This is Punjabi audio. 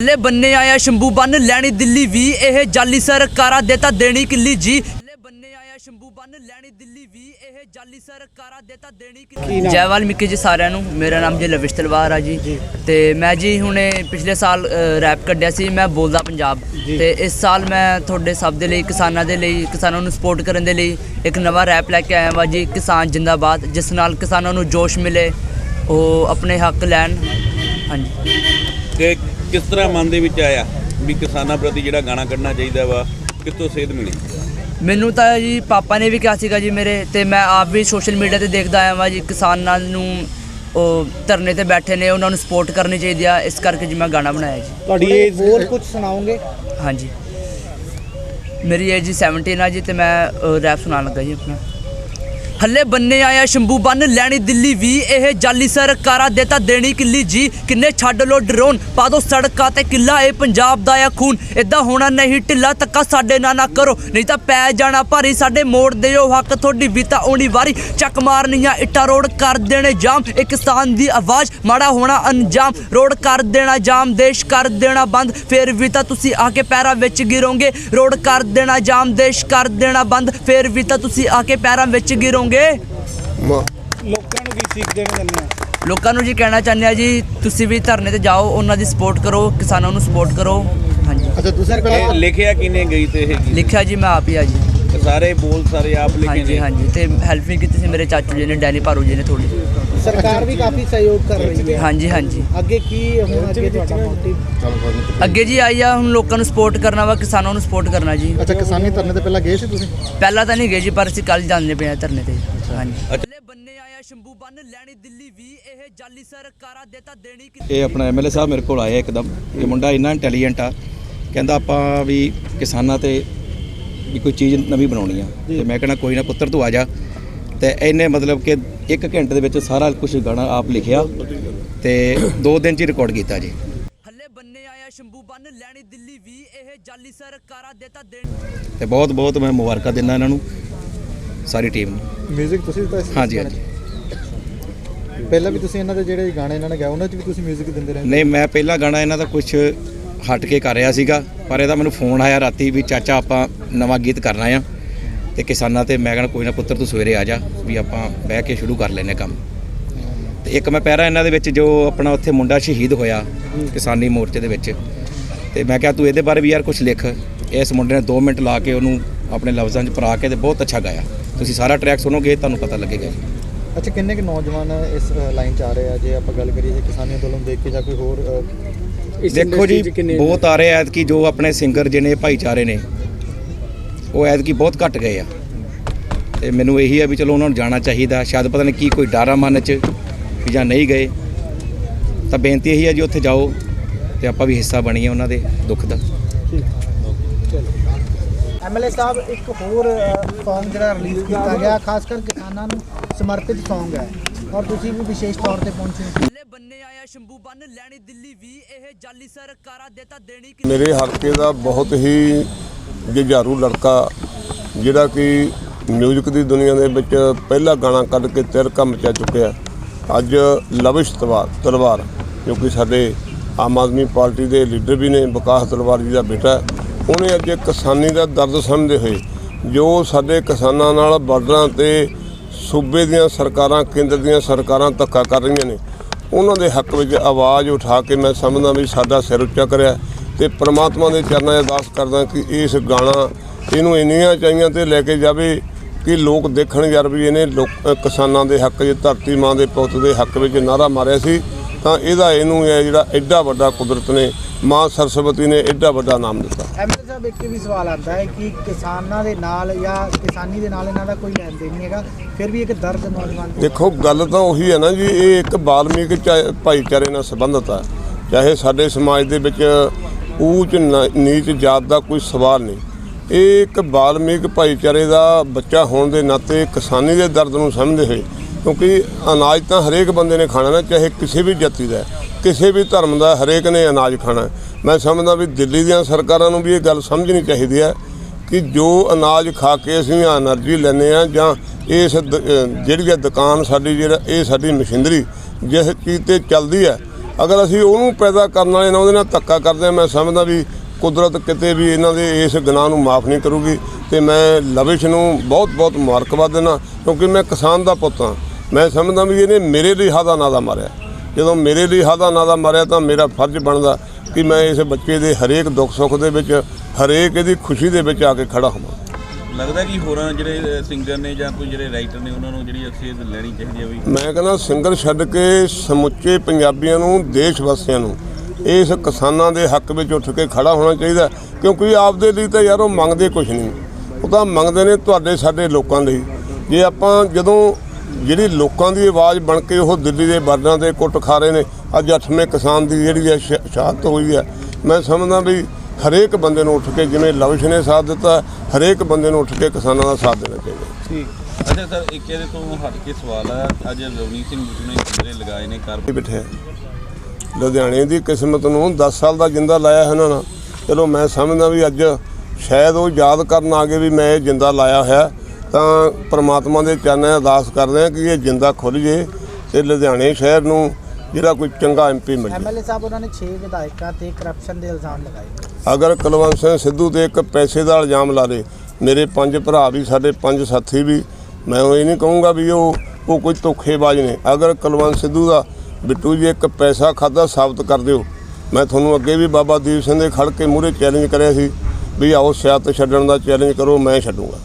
ਲੈ ਬੰਨੇ ਆਇਆ ਸ਼ੰਭੂ ਬੰਨ ਲੈਣੀ ਦਿੱਲੀ ਵੀ ਇਹ ਜਾਲੀ ਸਰਕਾਰਾਂ ਦੇ ਤਾਂ ਦੇਣੀ ਕਿੱਲੀ ਜੀ। ਲੈ ਬੰਨੇ ਆਇਆ ਸ਼ੰਭੂ ਬੰਨ ਲੈਣੀ ਦਿੱਲੀ ਵੀ ਇਹ ਜਾਲੀ ਸਰਕਾਰਾਂ ਦੇ ਤਾਂ ਦੇਣੀ ਕਿੱਲੀ ਜੈ। ਵਾਲਮੀਕੀ ਜੀ ਸਾਰਿਆਂ ਨੂੰ ਮੇਰਾ ਨਾਮ ਜੀ ਲਵਿਸ਼ ਤਲਵਾਰ ਆ ਜੀ। ਤੇ ਮੈਂ ਜੀ ਹੁਣੇ ਪਿਛਲੇ ਸਾਲ ਰੈਪ ਕੱਢਿਆ ਸੀ ਮੈਂ ਬੋਲਦਾ ਪੰਜਾਬ। ਤੇ ਇਸ ਸਾਲ ਮੈਂ ਤੁਹਾਡੇ ਸਭ ਦੇ ਲਈ ਕਿਸਾਨਾਂ ਦੇ ਲਈ ਕਿਸਾਨਾਂ ਨੂੰ ਸਪੋਰਟ ਕਰਨ ਦੇ ਲਈ ਇੱਕ ਨਵਾਂ ਰੈਪ ਲੈ ਕੇ ਆਇਆ ਹਾਂ ਜੀ ਕਿਸਾਨ ਜਿੰਦਾਬਾਦ ਜਿਸ ਨਾਲ ਕਿਸਾਨਾਂ ਨੂੰ ਜੋਸ਼ ਮਿਲੇ ਉਹ ਆਪਣੇ ਹੱਕ ਲੈਣ। ਹਾਂਜੀ। ਕਿ ਕਿਸ ਤਰ੍ਹਾਂ ਮਨ ਦੇ ਵਿੱਚ ਆਇਆ ਵੀ ਕਿਸਾਨਾਂ ਪ੍ਰਤੀ ਜਿਹੜਾ ਗਾਣਾ ਕੱਢਣਾ ਚਾਹੀਦਾ ਵਾ ਕਿੱਥੋਂ ਸੇਧ ਮਿਲੀ? ਮੈਨੂੰ ਤਾਂ ਜੀ ਪਾਪਾ ਨੇ ਵੀ ਕਿਹਾ ਸੀਗਾ ਜੀ ਮੇਰੇ ਤੇ ਮੈਂ ਆਪ ਵੀ ਸੋਸ਼ਲ ਮੀਡੀਆ ਤੇ ਦੇਖਦਾ ਆਇਆ ਵਾਂ ਜੀ ਕਿਸਾਨਾਂ ਨੂੰ ਉਹ ਧਰਨੇ ਤੇ ਬੈਠੇ ਨੇ ਉਹਨਾਂ ਨੂੰ ਸਪੋਰਟ ਕਰਨੀ ਚਾਹੀਦੀ ਆ ਇਸ ਕਰਕੇ ਜੀ ਮੈਂ ਗਾਣਾ ਬਣਾਇਆ ਜੀ। ਤੁਹਾਡੀ ਇਹ ਹੋਰ ਕੁਝ ਸੁਣਾਓਗੇ? ਹਾਂਜੀ। ਮੇਰੀ ਏਜ ਜੀ 17 ਆ ਜੀ ਤੇ ਮੈਂ ਰੈਪ ਸੁਣਾਉਣ ਲੱਗਾ ਜੀ ਆਪਣਾ। ਹੱਲੇ ਬੰਨੇ ਆਇਆ ਸ਼ੰਭੂ ਬੰਨ, ਲੈਣੀ ਦਿੱਲੀ ਵੀ, ਇਹ ਜਾਲੀ ਸਰਕਾਰਾਂ ਦੇ ਤਾਂ ਦੇਣੀ ਕਿੱਲੀ ਜੀ। ਕਿੰਨੇ ਛੱਡ ਲੋ ਡਰੋਨ, ਪਾ ਦੋ ਸੜਕਾਂ ਤੇ ਕਿੱਲਾ, ਇਹ ਪੰਜਾਬ ਦਾ ਆ ਖੂਨ। ਇਦਾਂ ਹੋਣਾ ਨਹੀਂ, ਢਿੱਲਾ ਤੱਕਾ ਸਾਡੇ ਨਾਲ ਨਾ ਕਰੋ। ਨਹੀਂ ਤਾਂ ਪੈ ਜਾਣਾ ਭਾਰੀ, ਸਾਡੇ ਮੋੜ ਦਿਓ ਹੱਕ, ਤੁਹਾਡੀ ਵੀ ਤਾਂ ਆਉਣੀ ਵਾਰੀ। ਚੱਕ ਮਾਰਨੀਆਂ ਇੱਟਾਂ, ਰੋਡ ਕਰ ਦੇਣੇ ਜਾਮ। ਇਹ ਕਿਸਾਨ ਦੀ ਆਵਾਜ਼, ਮਾੜਾ ਹੋਣਾ ਅੰਜਾਮ। ਰੋਡ ਕਰ ਦੇਣਾ ਜਾਮ, ਦੇਸ਼ ਕਰ ਦੇਣਾ ਬੰਦ। ਫੇਰ ਵੀ ਤਾਂ ਤੁਸੀਂ ਆ ਕੇ ਪੈਰਾਂ ਵਿੱਚ ਗਿਰੋਗੇ। ਰੋਡ ਕਰ ਦੇਣਾ ਜਾਮ, ਦੇਸ਼ ਕਰ ਦੇਣਾ ਬੰਦ। ਫੇਰ ਵੀ ਤਾਂ ਤੁਸੀਂ ਆ ਕੇ ਪੈਰਾਂ ਵਿੱਚ ਗਿਰੋਗੇ। ਲੋਕਾਂ ਨੂੰ ਕੀ ਸੀਖ ਦੇਣੀ ਚਾਹੁੰਦੇ ਹੋ? ਲੋਕਾਂ ਨੂੰ ਜੀ ਕਹਿਣਾ ਚਾਹੁੰਦੇ ਆ ਜੀ ਤੁਸੀਂ ਵੀ ਧਰਨੇ ਤੇ ਜਾਓ ਉਹਨਾਂ ਦੀ ਸਪੋਰਟ ਕਰੋ ਕਿਸਾਨਾਂ ਨੂੰ ਸਪੋਰਟ ਕਰੋ। ਹਾਂਜੀ। ਅੱਛਾ ਤੁਸੀਂ ਇਹ ਲਿਖਿਆ ਕਿਨੇ ਗਈ ਤੇ ਇਹ ਗੀਤ? ਲਿਖਿਆ ਜੀ ਮੈਂ ਆਪ ਹੀ ਆ ਜੀ। ਸਾਰੇ ਬੋਲ ਸਾਰੇ ਆਪ ਲਿਖੇ ਹਾਂਜੀ ਨੇ। ਹਾਂਜੀ ਤੇ ਹੈਲਪ ਵੀ ਕੀਤੀ ਸੀ ਮੇਰੇ ਚਾਚੂ ਜੀ ਨੇ ਡੈਨੀ ਭਾਰੂ ਜੀ ਨੇ ਥੋੜੀ ਸਰਕਾਰ ਵੀ ਕਾਫੀ ਸਹਿਯੋਗ ਕਰ ਰਹੀ ਹੈ। ਹਾਂਜੀ ਹਾਂਜੀ। ਅੱਗੇ ਕੀ ਹੁਣ ਅੱਗੇ ਤੁਹਾਡਾ ਮੋਟਿਵ ਅੱਗੇ ਜੀ ਆਈ ਆ ਹੁਣ ਲੋਕਾਂ ਨੂੰ ਸਪੋਰਟ ਕਰਨਾ ਵਾ ਕਿਸਾਨਾਂ ਨੂੰ ਸਪੋਰਟ ਕਰਨਾ ਜੀ। ਅੱਛਾ ਕਿਸਾਨੀ ਧਰਨੇ ਤੇ ਪਹਿਲਾਂ ਗਏ ਸੀ ਤੁਸੀਂ? ਪਹਿਲਾਂ ਤਾਂ ਨਹੀਂ ਗਏ ਜੀ ਪਰ ਅਸੀਂ ਕੱਲ ਜਾਂਦੇ ਪਏ ਆ ਧਰਨੇ ਤੇ। ਹਾਂਜੀ। ਅੱਛਾ। ਲੈ ਬੰਨੇ ਆਇਆ ਸ਼ੰਭੂ ਬੰਨ ਲੈਣੀ ਦਿੱਲੀ ਵੀ ਇਹ ਜਾਲੀ ਸਰਕਾਰਾਂ ਦੇ ਤਾਂ ਦੇਣੀ ਕਿ ਇਹ ਆਪਣਾ ਐਮਐਲਏ ਸਾਹਿਬ ਮੇਰੇ ਕੋਲ ਆਇਆ ਇੱਕਦਮ। ਇਹ ਮੁੰਡਾ ਇੰਨਾ ਇੰਟੈਲੀਜੈਂਟ ਆ ਕਹਿੰਦਾ ਆਪਾਂ ਵੀ ਕਿਸਾਨਾਂ ਤੇ ਵੀ ਕੋਈ ਚੀਜ਼ ਨਵੀਂ ਬਣਾਉਣੀ ਆ ਤੇ ਮੈਂ ਕਹਿੰਦਾ ਕੋਈ ਨਾ ਪੁੱਤਰ ਤੂੰ ਆ ਜਾ ਤੇ ਇਹਨੇ ਮਤਲਬ ਕਿ ਇੱਕ ਘੰਟੇ ਦੇ ਵਿੱਚ ਸਾਰਾ ਕੁਝ ਗਾਣਾ ਆਪ ਲਿਖਿਆ ਤੇ ਦੋ ਦਿਨ ਚ ਹੀ ਰਿਕਾਰਡ ਕੀਤਾ ਜੀ ਹੱਲੇ ਬੰਨੇ ਆਇਆ ਸ਼ੰਭੂ ਬੰਨ ਲੈਣੀ ਦਿੱਲੀ ਵੀ ਇਹ ਜਾਲੀ ਸਰਕਾਰਾਂ ਦੇ ਤਾਂ ਦੇਣੀ ਤੇ ਬਹੁਤ ਬਹੁਤ ਮੈਂ ਮੁਬਾਰਕਾਂ ਦਿੰਦਾ ਇਹਨਾਂ ਨੂੰ ਸਾਰੀ ਟੀਮ ਨੂੰ 뮤직 ਤੁਸੀਂ ਦਿੱਤਾ ਸੀ ਹਾਂਜੀ ਹਾਂਜੀ ਪਹਿਲਾਂ ਵੀ ਤੁਸੀਂ ਇਹਨਾਂ ਦੇ ਜਿਹੜੇ ਗਾਣੇ ਇਹਨਾਂ ਨੇ ਗਾਏ ਉਹਨਾਂ 'ਚ ਵੀ ਤੁਸੀਂ 뮤직 ਦਿੰਦੇ ਰਹੇ ਨਹੀਂ ਮੈਂ ਪਹਿਲਾ ਗਾਣਾ ਇਹਨਾਂ ਦਾ ਕੁਝ ਹਟ ਕੇ ਕਰ ਰਿਹਾ ਸੀਗਾ, ਪਰ ਇਹਦਾ ਮੈਨੂੰ ਫੋਨ ਆਇਆ ਰਾਤੀ ਵੀ ਚਾਚਾ ਆਪਾਂ ਨਵਾਂ ਗੀਤ ਕਰਨਾ ਆ ਤੇ ਕਿਸਾਨਾਂ ਤੇ ਮੈਂ ਕਹਿੰਦਾ ਕੋਈ ਨਾ ਪੁੱਤਰ ਤੂੰ ਸਵੇਰੇ ਆ ਜਾ ਵੀ ਆਪਾਂ ਬਹਿ ਕੇ ਸ਼ੁਰੂ ਕਰ ਲੈਨੇ ਕੰਮ। ਤੇ ਇੱਕ ਮੈਂ ਪਹਿਰਾ ਇਹਨਾਂ ਦੇ ਵਿੱਚ ਜੋ ਆਪਣਾ ਉੱਥੇ ਮੁੰਡਾ ਸ਼ਹੀਦ ਹੋਇਆ ਕਿਸਾਨੀ ਮੋਰਚੇ ਦੇ ਵਿੱਚ। ਤੇ ਮੈਂ ਕਿਹਾ ਤੂੰ ਇਹਦੇ ਬਾਰੇ ਵੀ ਯਾਰ ਕੁਝ ਲਿਖ। ਇਸ ਮੁੰਡੇ ਨੇ 2 ਮਿੰਟ ਲਾ ਕੇ ਉਹਨੂੰ ਆਪਣੇ ਲਫ਼ਜ਼ਾਂ 'ਚ ਪਰਾ ਕੇ ਤੇ ਬਹੁਤ ਅੱਛਾ ਗਾਇਆ। ਤੁਸੀਂ ਸਾਰਾ ਟਰੈਕ ਸੁਣੋਗੇ, ਤੁਹਾਨੂੰ ਪਤਾ ਲੱਗੇਗਾ ਜੀ। ਅੱਛਾ, ਕਿੰਨੇ ਕੁ ਨੌਜਵਾਨ ਇਸ ਲਾਈਨ 'ਚ ਆ ਰਹੇ ਆ? ਜੇ ਆਪਾਂ ਗੱਲ ਕਰੀਏ ਕਿਸਾਨੀ ਅੰਦੋਲਨ ਦੇਖ ਕੇ ਜਾਂ ਕੋਈ ਹੋਰ ਦੇਖੋ ਜੀ ਬਹੁਤ ਆ ਰਹੇ ਐਤਕੀ ਜੋ ਆਪਣੇ ਸਿੰਗਰ ਜਿਹਨੇ ਭਾਈਚਾਰੇ ਨੇ ਉਹ ਐਤਕੀ ਬਹੁਤ ਘਟ ਗਏ ਆ। ਤੇ ਮੈਨੂੰ ਇਹੀ ਆ ਵੀ ਚਲੋ ਉਹਨਾਂ ਨੂੰ ਜਾਣਾ ਚਾਹੀਦਾ। ਸ਼ਾਇਦ ਪਤਾ ਨਹੀਂ ਕੀ ਕੋਈ ਡਾਰਾ ਮਨ ਚ ਵੀ ਜਾਂ ਨਹੀਂ ਗਏ। ਤਾਂ ਬੇਨਤੀ ਇਹੀ ਆ ਜੀ ਉੱਥੇ ਜਾਓ ਤੇ ਆਪਾਂ ਵੀ ਹਿੱਸਾ ਬਣੀਏ ਉਹਨਾਂ ਦੇ ਦੁੱਖ ਦਾ। ਐਮਐਲਏ ਸਾਹਿਬ ਇੱਕ ਹੋਰ Song ਜਿਹੜਾ ਰਿਲੀਜ਼ ਕੀਤਾ ਗਿਆ ਖਾਸ ਕਰ ਕਿਸਾਨਾਂ ਨੂੰ ਸਮਰਪਿਤ Song ਹੈ। ਔਰ ਤੁਸੀਂ ਵੀ ਵਿਸ਼ੇਸ਼ ਤੌਰ ਤੇ ਪਹੁੰਚੇ ਹੱਲੇ ਬੰਨੇ ਆਇਆ ਸ਼ੰਭੂ ਬੰਨ ਲੈਣੀ ਦਿੱਲੀ ਵੀ ਇਹ ਜਾਲੀ ਸਰਕਾਰਾਂ ਦੇ ਤਾਂ ਦੇਣੀ ਕਿ ਮੇਰੇ ਹਲਕੇ ਦਾ ਬਹੁਤ ਹੀ ਜੁਝਾਰੂ ਲੜਕਾ ਜਿਹੜਾ ਕਿ ਮਿਊਜ਼ਿਕ ਦੀ ਦੁਨੀਆ ਦੇ ਵਿੱਚ ਪਹਿਲਾ ਗਾਣਾ ਕੱਢ ਕੇ ਤਿਰਕਾ ਮਚਾ ਚੁੱਕਿਆ ਅੱਜ ਲਵਿਸ਼ ਤਲਵਾਰ ਤਲਵਾਰ ਜੋ ਕਿ ਸਾਡੇ ਆਮ ਆਦਮੀ ਪਾਰਟੀ ਦੇ ਲੀਡਰ ਵੀ ਨੇ ਵਿਕਾਸ ਤਲਵਾਰ ਜੀ ਦਾ ਬੇਟਾ ਹੈ। ਉਹਨੇ ਅੱਜ ਕਿਸਾਨੀ ਦਾ ਦਰਦ ਸਮਝਦੇ ਹੋਏ ਜੋ ਸਾਡੇ ਕਿਸਾਨਾਂ ਨਾਲ ਬਾਰਡਰਾਂ ਤੇ ਸੂਬੇ ਦੀਆਂ ਸਰਕਾਰਾਂ, ਕੇਂਦਰ ਦੀਆਂ ਸਰਕਾਰਾਂ ਧੱਕਾ ਕਰ ਰਹੀਆਂ ਨੇ। ਉਹਨਾਂ ਦੇ ਹੱਕ ਵਿੱਚ ਆਵਾਜ਼ ਉਠਾ ਕੇ ਮੈਂ ਸਮਝਦਾ ਵੀ ਸਾਡਾ ਸਿਰ ਉੱਚਾ ਕਰਿਆ ਤੇ ਪ੍ਰਮਾਤਮਾ ਦੇ ਚਰਨਾਂ 'ਚ ਅਰਦਾਸ ਕਰਦਾ ਕਿ ਇਸ ਗਾਣਾ ਇਹਨੂੰ ਇੰਨੀਆਂ ਚਾਹੀਆਂ ਤੇ ਲੈ ਕੇ ਜਾਵੇ ਕਿ ਲੋਕ ਦੇਖਣ ਯਾਰ ਵੀ ਇਹਨੇ ਲੋਕ ਕਿਸਾਨਾਂ ਦੇ ਹੱਕ 'ਚ, ਧਰਤੀ ਮਾਂ ਦੇ ਪੁੱਤ ਦੇ ਹੱਕ ਵਿੱਚ ਨਾਰਾ ਮਾਰਿਆ ਸੀ। ਤਾਂ ਇਹਦਾ ਇਹਨੂੰ ਇਹ ਜਿਹੜਾ ਐਡਾ ਵੱਡਾ ਕੁਦਰਤ ਨੇ ਮਾਂ ਸਰਸਵਤੀ ਨੇ ਐਡਾ ਵੱਡਾ ਨਾਮ ਦਿੱਤਾ। ਐਮਐਲਏ ਸਾਹਿਬ ਇੱਕ ਵੀ ਸਵਾਲ ਆਉਂਦਾ ਹੈ ਕਿ ਕਿਸਾਨਾਂ ਦੇ ਨਾਲ ਜਾਂ ਕਿਸਾਨੀ ਦੇ ਨਾਲ ਇਹਨਾਂ ਦਾ ਕੋਈ ਲੈਣ ਦੇਣ ਨਹੀਂ ਹੈਗਾ ਫਿਰ ਵੀ ਇੱਕ ਦਰਦ ਨੌਜਵਾਨ ਦੇ ਦੇਖੋ ਗੱਲ ਤਾਂ ਉਹੀ ਹੈ ਨਾ ਜੀ ਇਹ ਇੱਕ ਬਾਲਮੀਕ ਭਾਈਚਾਰੇ ਨਾਲ ਸੰਬੰਧਿਤ ਹੈ। ਚਾਹੇ ਸਾਡੇ ਸਮਾਜ ਦੇ ਵਿੱਚ ਊਚ ਨੀਚ ਜਾਤ ਦਾ ਕੋਈ ਸਵਾਲ ਨਹੀਂ। ਇਹ ਇੱਕ ਬਾਲਮੀਕ ਭਾਈਚਾਰੇ ਦਾ ਬੱਚਾ ਹੋਣ ਦੇ ਨਾਤੇ ਕਿਸਾਨੀ ਦੇ ਦਰਦ ਨੂੰ ਸਮਝਦੇ ਹੋਏ ਕਿਉਂਕਿ ਅਨਾਜ ਤਾਂ ਹਰੇਕ ਬੰਦੇ ਨੇ ਖਾਣਾ ਨਾ ਚਾਹੇ ਕਿਸੇ ਵੀ ਜਾਤੀ ਦਾ ਕਿਸੇ ਵੀ ਧਰਮ ਦਾ ਹਰੇਕ ਨੇ ਅਨਾਜ ਖਾਣਾ ਮੈਂ ਸਮਝਦਾ ਵੀ ਦਿੱਲੀ ਦੀਆਂ ਸਰਕਾਰਾਂ ਨੂੰ ਵੀ ਇਹ ਗੱਲ ਸਮਝਣੀ ਚਾਹੀਦੀ ਹੈ ਕਿ ਜੋ ਅਨਾਜ ਖਾ ਕੇ ਅਸੀਂ એનર્ਜੀ ਲੈਨੇ ਆ ਜਾਂ ਇਸ ਜਿਹੜੀ ਦੁਕਾਨ ਸਾਡੀ, ਜਿਹੜਾ ਇਹ ਸਾਡੀ ਮਸ਼ੀਨਰੀ ਜਿਸ ਚੀਜ਼ ਤੇ ਚੱਲਦੀ ਹੈ, ਅਗਰ ਅਸੀਂ ਉਹਨੂੰ ਪੈਦਾ ਕਰਨ ਵਾਲੇ ਨਾ ਉਹਦੇ ਨਾਲ ਧੱਕਾ ਕਰਦੇ ਆ ਮੈਂ ਸਮਝਦਾ ਵੀ ਕੁਦਰਤ ਕਿਤੇ ਵੀ ਇਹਨਾਂ ਦੇ ਇਸ ਗੁਨਾਹ ਨੂੰ ਮਾਫ ਨਹੀਂ ਕਰੂਗੀ ਤੇ ਮੈਂ ਲਵਿਸ਼ ਨੂੰ ਬਹੁਤ-ਬਹੁਤ ਮੁਬਾਰਕਬਾਦ ਦੇਣਾ ਕਿਉਂਕਿ ਮੈਂ ਕਿਸਾਨ ਦਾ ਪੁੱਤ ਹਾਂ। ਮੈਂ ਸਮਝਦਾ ਵੀ ਇਹਨੇ ਮੇਰੇ ਲਈ ਹਾਦਾ ਨਾਦਾ ਮਾਰਿਆ। ਜਦੋਂ ਮੇਰੇ ਲਈ ਹਾਦਾ ਨਾਦਾ ਮਾਰਿਆ ਤਾਂ ਮੇਰਾ ਫਰਜ਼ ਬਣਦਾ ਕਿ ਮੈਂ ਇਸ ਬੱਚੇ ਦੇ ਹਰੇਕ ਦੁੱਖ ਸੁੱਖ ਦੇ ਵਿੱਚ ਹਰੇਕ ਇਹਦੀ ਖੁਸ਼ੀ ਦੇ ਵਿੱਚ ਆ ਕੇ ਖੜਾ ਹੋਵਾਂ। ਲੱਗਦਾ ਕਿ ਹੋਰਾਂ ਜਿਹੜੇ ਸਿੰਗਰ ਨੇ ਜਾਂ ਕੋਈ ਜਿਹੜੇ ਰਾਈਟਰ ਨੇ ਉਹਨਾਂ ਨੂੰ ਜਿਹੜੀ ਅਕਸੀਅਤ ਲੈਣੀ ਚਾਹੀਦੀ ਹੈ ਵੀ ਮੈਂ ਕਹਿੰਦਾ ਸਿੰਗਰ ਛੱਡ ਕੇ ਸਮੁੱਚੇ ਪੰਜਾਬੀਆਂ ਨੂੰ ਦੇਸ਼ ਵਾਸੀਆਂ ਨੂੰ ਇਸ ਕਿਸਾਨਾਂ ਦੇ ਹੱਕ ਵਿੱਚ ਉੱਠ ਕੇ ਖੜਾ ਹੋਣਾ ਚਾਹੀਦਾ ਕਿਉਂਕਿ ਆਪਦੇ ਲਈ ਤਾਂ ਯਾਰ ਉਹ ਮੰਗਦੇ ਕੁਝ ਨਹੀਂ। ਉਹ ਤਾਂ ਮੰਗਦੇ ਨੇ ਤੁਹਾਡੇ ਸਾਡੇ ਲੋਕਾਂ ਲਈ। ਜੇ ਆਪਾਂ ਜਦੋਂ ਜਿਹੜੀ ਲੋਕਾਂ ਦੀ ਆਵਾਜ਼ ਬਣ ਕੇ ਉਹ ਦਿੱਲੀ ਦੇ ਬਾਰਡਰਾਂ ਤੇ ਕੁੱਟ ਖਾ ਰਹੇ ਨੇ ਅੱਜ 8ਵੇਂ ਕਿਸਾਨ ਦੀ ਜਿਹੜੀ ਹੈ ਸ਼ਹਾਦਤ ਹੋਈ ਹੈ। ਮੈਂ ਸਮਝਦਾ ਵੀ ਹਰੇਕ ਬੰਦੇ ਨੂੰ ਉੱਠ ਕੇ ਜਿਵੇਂ ਲਵਿਸ਼ ਨੇ ਸਾਥ ਦਿੱਤਾ ਹਰੇਕ ਬੰਦੇ ਨੂੰ ਉੱਠ ਕੇ ਕਿਸਾਨਾਂ ਦਾ ਸਾਥ ਦੇਣਾ ਚਾਹੀਦਾ। ਅੱਛਾ ਸਰ ਇੱਕ ਇਹਦੇ ਤੋਂ ਹਟ ਕੇ ਸਵਾਲ ਆ ਅੱਜ ਰਵਨੀਤ ਸਿੰਘ ਬਿੱਟੂ ਨੇ ਜਿਹੜੇ ਲਗਾਏ ਨੇ ਕਰ ਇਹ ਬਿਠਿਆ ਲੁਧਿਆਣੇ ਦੀ ਕਿਸਮਤ ਨੂੰ 10 ਸਾਲ ਦਾ ਜਿੰਦਾ ਲਾਇਆ ਇਹਨਾਂ ਨੇ ਚਲੋ ਮੈਂ ਸਮਝਦਾ ਵੀ ਅੱਜ ਸ਼ਾਇਦ ਉਹ ਯਾਦ ਕਰਨ ਆ ਗਏ ਵੀ ਮੈਂ ਇਹ ਜਿੰਦਾ ਲਾਇਆ ਹੋਇਆ। ਤਾਂ ਪ੍ਰਮਾਤਮਾ ਦੇ ਚਰਨਾਂ 'ਚ ਅਰਦਾਸ ਕਰਦੇ ਹਾਂ ਕਿ ਇਹ ਜਿੰਦਾ ਖੁੱਲ ਜੇ ਤੇ ਲੁਧਿਆਣੇ ਸ਼ਹਿਰ ਨੂੰ ਜਿਹੜਾ ਕੋਈ ਚੰਗਾ ਐਮਪੀ ਮਿਲ ਜੇ। ਐਮਐਲਏ ਸਾਹਿਬ ਉਹਨਾਂ ਨੇ 6 ਵਿਧਾਇਕਾਂ ਤੇ ਕਰਪਸ਼ਨ ਦੇ ਇਲਜ਼ਾਮ ਲਗਾਏ। ਅਗਰ ਕੁਲਵੰਤ ਸਿੰਘ ਸਿੱਧੂ ਤੇ ਇੱਕ ਪੈਸੇ ਦਾ ਇਲਜ਼ਾਮ ਲਾ ਦੇ ਮੇਰੇ ਪੰਜ ਭਰਾ ਵੀ ਸਾਡੇ ਪੰਜ ਸਾਥੀ ਵੀ ਮੈਂ ਉਹ ਇਹ ਨਹੀਂ ਕਹੂੰਗਾ ਵੀ ਉਹ ਉਹ ਕੋਈ ਧੋਖੇਬਾਜ਼ ਨੇ। ਅਗਰ ਕੁਲਵੰਤ ਸਿੱਧੂ ਦਾ ਬਿੱਟੂ ਜੀ ਇੱਕ ਪੈਸਾ ਖਾਦਾ ਸਾਬਤ ਕਰ ਦਿਓ ਮੈਂ ਤੁਹਾਨੂੰ ਅੱਗੇ ਵੀ ਬਾਬਾ ਦੀਪ ਸਿੰਘ ਦੇ ਖੜ ਕੇ ਮੂਹਰੇ ਚੈਲੰਜ ਕਰਿਆ ਸੀ ਵੀ ਆਓ ਸਿਆਸਤ ਛੱਡਣ ਦਾ ਚੈਲੰਜ ਕਰੋ ਮੈਂ ਛੱਡੂੰਗਾ।